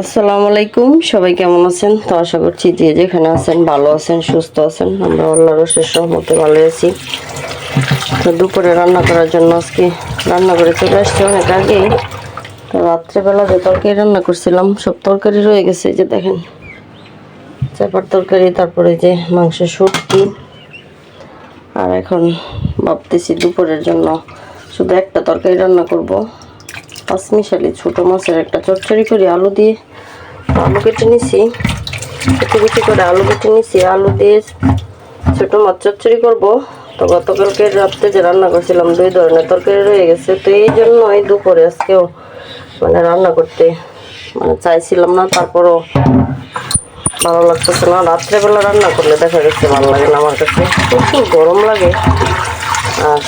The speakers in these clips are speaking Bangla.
আসসালামু আলাইকুম। সবাই কেমন আছেন? তো আশা করছি যে যেখানে আছেন ভালো আছেন, সুস্থ আছেন। আমরা আল্লাহ রসের সহমতে ভালো আছি। তো দুপুরে রান্না করার জন্য আজকে রান্না করে চলে আসছি অনেক আগেই। তো রাত্রেবেলা যে তরকারি রান্না করছিলাম, সব তরকারি রয়ে গেছে যে দেখেন। চাপার তরকারি, তারপরে যে মাংসের শুটকি আর এখন ভাবতেছি দুপুরের জন্য শুধু একটা তরকারি রান্না করব। পাঁচমিশালি ছোটো মাছের একটা চচ্চড়ি করি, আলু দিয়ে। আলু কেটে নিছি। কুচি কুচি করে আলু কেটে নিছি। আলু দিয়ে ছোটো মাছ চচ্চড়ি করব। তো গতকালকে রাত্রে যে রান্না করছিলাম, দুই ধরনের তরকারি রয়ে গেছে। তো এই জন্যই দুপুরে আজকেও মানে রান্না করতে মানে চাইছিলাম না, তারপরও ভালো লাগতেছে না। রাত্রেবেলা রান্না করলে দেখা গেছে ভালো লাগে না আমার কাছে। প্রচুর গরম লাগে। আর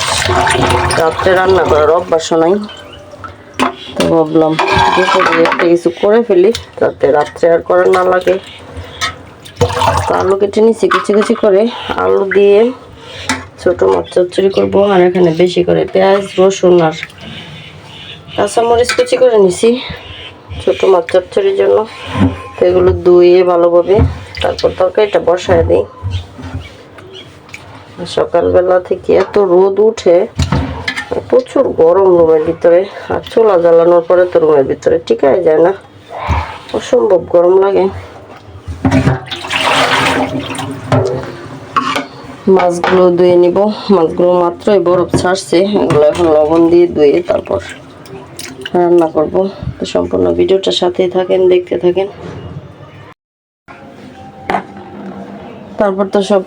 রাত্রে রান্না করার অভ্যাসও নাই। ভাবলাম একটা কিছু করে ফেলি যাতে রাত্রে আর করার না লাগে। আলু কেটে নিচ্ছি কুচি কুচি করে আলু দিয়ে ছোটো মাছ চচ্চড়ি করব, আর এখানে বেশি করে পেঁয়াজ, রসুন আর কাঁচামরিচ কুচি করে নিছি ছোটো মাছ চচ্চড়ির জন্য। তো এগুলো ধুয়ে ভালোভাবে তারপর তরকারিটা বসায় দিই। সকালবেলা থেকে এত রোদ উঠে প্রচুর গরম রুমের ভিতরে, আর চুলা জ্বালানোর পরে তো রুমের ভিতরে টিকাই যায় না। অসম্ভব গরম লাগে। মাছগুলো ধুয়ে নিব। মাছগুলো মাত্রই বরফ ছাড়ছে। এগুলো এখন লবণ দিয়ে ধুয়ে তারপর রান্না করব। তো সম্পূর্ণ ভিডিওটার সাথেই থাকেন, দেখতে থাকেন। তারপর তো সব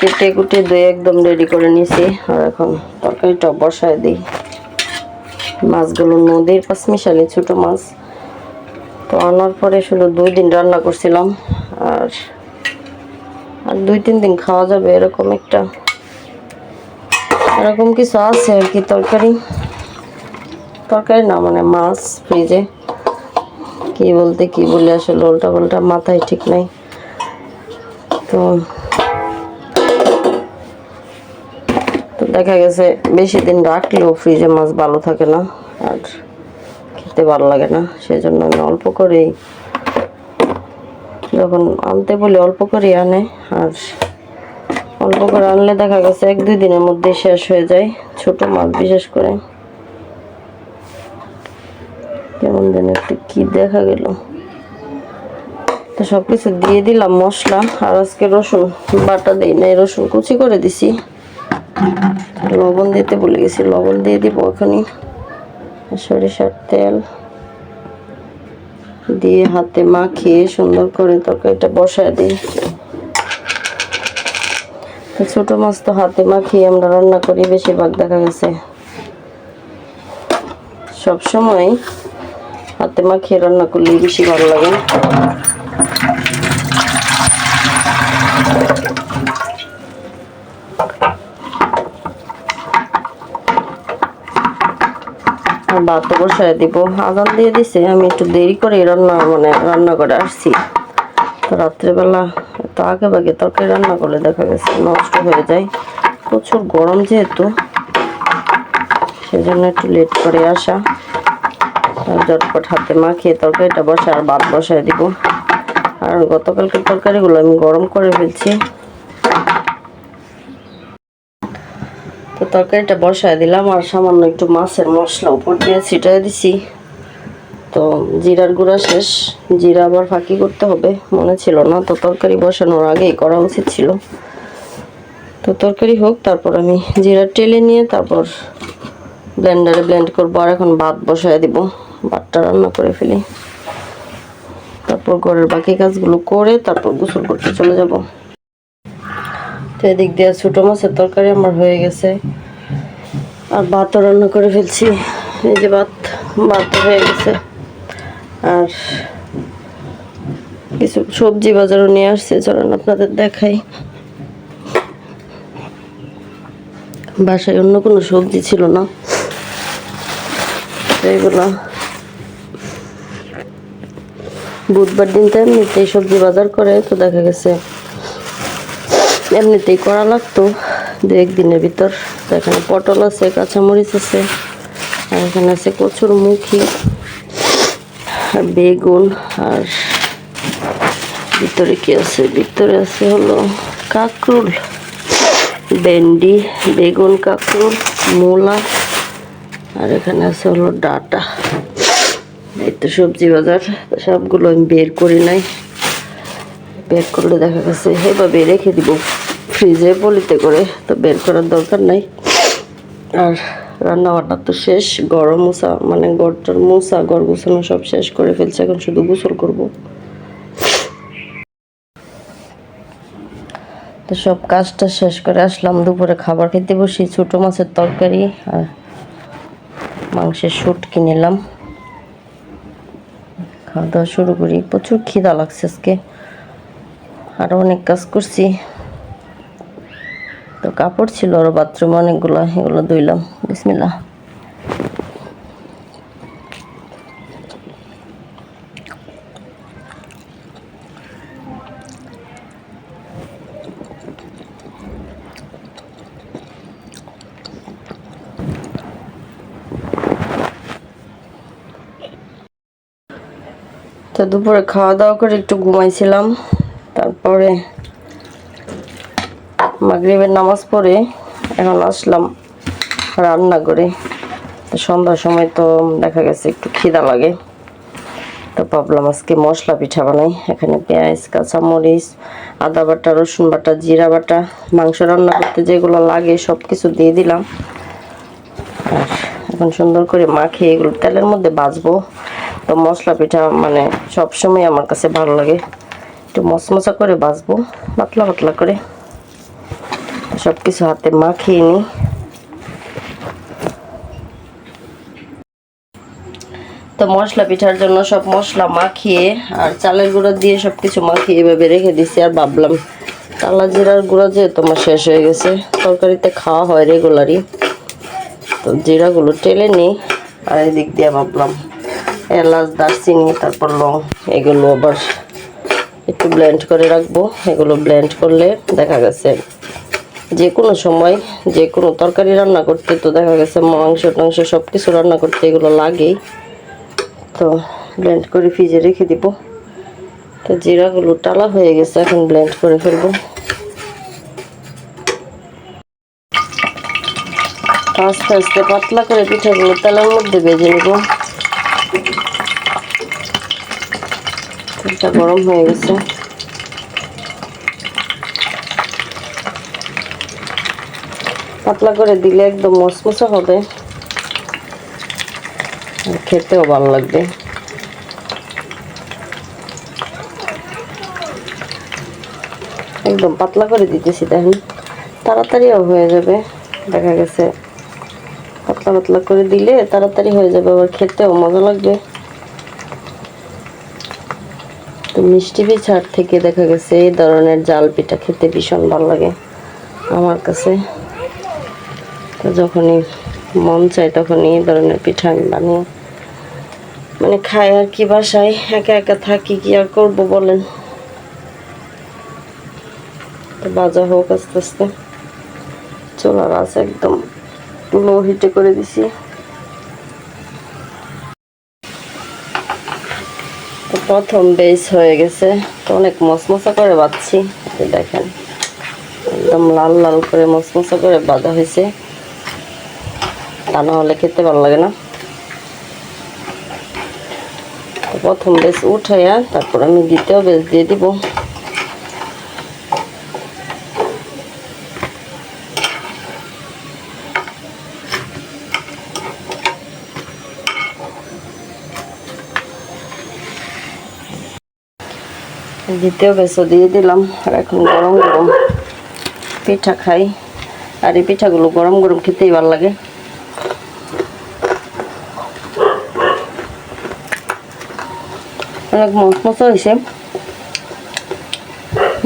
কেটে কুটে ধুয়ে একদম রেডি করে নিয়েছি আর এখন তরকারিটা বসায় দিই। মাছগুলো নদীর পাঁচমিশালি ছোটো মাছ। তো আনার পরে শুধু দুই দিন রান্না করছিলাম। আর আর দুই তিন দিন খাওয়া যাবে এরকম একটা। এরকম কিছু আছে আর কি তরকারি। তরকারি না মানে মাছ ফ্রিজে। কি বলতে কি বলে, আসলে উল্টা পাল্টা মাথায় ঠিক নাই। তো দেখা গেছে, বেশি দিন রাখলেও ফ্রিজে মাছ ভালো থাকে না, আর খেতে ভালো লাগে না। সেজন্য আমি অল্প করেই, যখন আনতে বলি অল্প করেই আনে, আর অল্প করে আনলে দেখা গেছে এক দুই দিনের মধ্যে শেষ হয়ে যায়, ছোট মাছ বিশেষ করে। কেমন যেন একটু কি দেখা গেল। তো সব কিছু দিয়ে দিলাম মশলা, আর আজকে রসুন বাটা দিই নাই, রসুন কুচি করে দিছি। লবণ দিতে ভুলে গেছি, লবণ দিয়ে দিব এখনই। সরিষার তেল দিয়ে হাতে মাখিয়ে সুন্দর করে তরকারিটা বসায় দিই। ছোটো মাছ তো হাতে মাখিয়ে আমরা রান্না করি, বেশিরভাগ দেখা গেছে। সব সময় হাতে মাখিয়ে রান্না করলে বেশি ভালো লাগে। ভাতও বসায় দিব। আদান দিয়ে দিছে, আমি একটু দেরি করে রান্না মানে রান্না করে আসছি। তো রাত্রেবেলা তো আগে ভাগে তরকারি রান্না করলে দেখা গেছে নষ্ট হয়ে যায়। প্রচুর গরম যেহেতু, সেজন্য একটু লেট করে আসা। আর ঝটপট হাতে মাখিয়ে তরকারিটা বসে আর ভাত বসায় দিব। আর গতকালকে তরকারিগুলো আমি গরম করে ফেলছি। তরকারিটা বসায় দিলাম আর সামান্য একটু মাছের মশলা উপর দিয়ে ছিটাই দিছি। তো জিরার গুঁড়া শেষ। জিরা আবার ফাঁকি করতে হবে, মনে ছিল না। তো তরকারি বসানোর আগেই করা উচিত ছিল। তো তরকারি হোক, তারপর আমি জিরা টেলে নিয়ে তারপর ব্লেন্ডারে ব্লেন্ড করব। আর এখন ভাত বসায় দিব। ভাতটা রান্না করে ফেলি। তারপর ঘরের বাকি কাজগুলো করে তারপর গোসল করতে চলে যাব। তো এদিক দিয়ে ছোটো মাছের তরকারি আমার হয়ে গেছে। আর ভাতও রান্না করে ফেলছি। এই যে ভাত ভাত হয়ে গেছে। আর কিছু সবজি বাজারও নিয়ে আসছে, চলেন আপনাদের দেখাই। বাসায় অন্য কোনো সবজি ছিল না। এইগুলো বুধবার দিন তো এমনিতেই সবজি বাজার করে, তো দেখা গেছে এমনিতেই করা লাগতো দু একদিনের ভিতর। তো এখানে পটল আছে, কাঁচামরিচ আছে, আর এখানে আছে কচুর মুখি, আর বেগুন, আর ভিতরে কি আছে? ভিতরে আছে হলো কাঁকরুল, ভেন্ডি, বেগুন কাঁকরুল, মূলা, আর এখানে আছে হলো ডাটা। এই তো সবজি বাজার সবগুলো আমি বের করি নাই। বের করলে দেখা গেছে এভাবে রেখে দিব। ফ্রিজে পলিতে করে, তো বের করার দরকার নাই। আর রান্না তো শেষ, গরম মুসা মানে গড়টার মুসা গড় গুছানো সব শেষ করে ফেলছে, এখন শুধু গোসল করব। তো সব কাজটা শেষ করে আসলাম, দুপুরে খাবার খেতে বসি, ছোটো মাছের তরকারি আর মাংসের শুট কিনিলাম। খাওয়া দাওয়া শুরু করি, প্রচুর খিদা লাগছে আজকে। আরও অনেক কাজ করছি। তো কাপড় ছিল আরও বাথরুমে অনেকগুলো, এগুলো ধুইলাম। বিসমিল্লা তো দুপুরে খাওয়া দাওয়া করে একটু ঘুমাইছিলাম, তারপরে মাগরিবের নামাজ পড়ে এখন আসলাম রান্না করে। তো সন্ধ্যার সময় তো দেখা গেছে একটু খিদা লাগে। তো ভাবলাম আজকে মশলা পিঠা বানাই। এখানে পেঁয়াজ, কাঁচামরিচ, আদা বাটা, রসুন বাটা, জিরা বাটা, মাংস রান্না করতে যেগুলো লাগে সব কিছু দিয়ে দিলাম। আর এখন সুন্দর করে মাখিয়ে এগুলো তেলের মধ্যে ভাজবো। তো মশলা পিঠা মানে সব সময় আমার কাছে ভালো লাগে। একটু মশমশা করে ভাজবো, পাতলা পাতলা করে। সব কিছু হাতে মাখিয়ে নিই। তো মশলা পিঠার জন্য সব মশলা মাখিয়ে আর চালের গুঁড়ো দিয়ে সব কিছু মাখিয়ে এভাবে রেখে দিছি। আর ভাবলাম, কালা জিরার গুঁড়ো যে তোমার শেষ হয়ে গেছে, তরকারিতে খাওয়া হয় রেগুলারই তো জিরাগুলো টেলে নিই আর এদিক দিয়ে ভাবলাম এলাচ, দারচিনি, তারপর লং, এগুলো আবার একটু ব্লেন্ড করে রাখব। এগুলো ব্লেন্ড করলে দেখা গেছে যে কোনো সময় যে কোনো তরকারি রান্না করতে তো দেখা গেছে মাংস টাংস সব কিছু রান্না করতে এগুলো লাগেই। তো ব্লেন্ড করে ফ্রিজে রেখে দিব। তো জিরাগুলো টালা হয়ে গেছে, এখন ব্লেন্ড করে ফেলব। আস্তে আস্তে পাতলা করে পিঠাগুলো তেলের মধ্যে ভেজে নেব। তেলটা গরম হয়ে গেছে। পাতলা করে দিলে একদম মচমচা হবে। খেতেও ভালো লাগবে। একদম পাতলা করে দিতেছি, দেখেন। তাড়াতাড়িও হয়ে যাবে। দেখা গেছে পাতলা পাতলা করে দিলে তাড়াতাড়ি হয়ে যাবে, আবার খেতেও মজা লাগবে। তো মিষ্টি পিঠার থেকে দেখা গেছে এই ধরনের জাল পিঠা খেতে ভীষণ ভালো লাগে আমার কাছে। তো যখনই মন চায় তখনই এই ধরনের পিঠা আমি বানিয়ে মানে খাই আর কি বাসায়, একা একা থাকি কি আর করব বলেন? তো বাজা হোক আস্তে আস্তে। চলার আছে একদম লো হিটে করে দিছি। তো প্রথম বেস হয়ে গেছে, তো অনেক মশমশা করে বাঁধছি। দেখেন, একদম লাল লাল করে মশমশা করে বাঁধা হয়েছে। তা হলে খেতে ভালো লাগে না। প্রথম বেশ উঠাইয়া তারপর আমি দ্বিতীয় বেশ দিয়ে দিব। দ্বিতীয় বেসও দিয়ে দিলাম, আর এখন গরম গরম পিঠা খাই। আর এই পিঠাগুলো গরম গরম খেতেই ভালো লাগে। অনেক মশমশা হয়েছে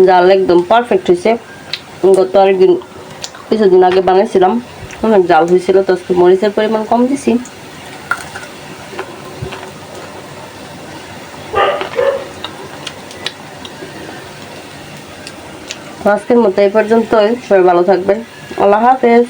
জাল একদম পারফেক্ট হয়েছে গত আরেকদিন, কিছুদিন আগে বানিয়েছিলাম অনেক জাল হয়েছিল তো আজকে মরিচের পরিমাণ কম দিছি। আজকের মতো এই পর্যন্তই। সবাই ভালো থাকবেন। আল্লাহ হাফেজ।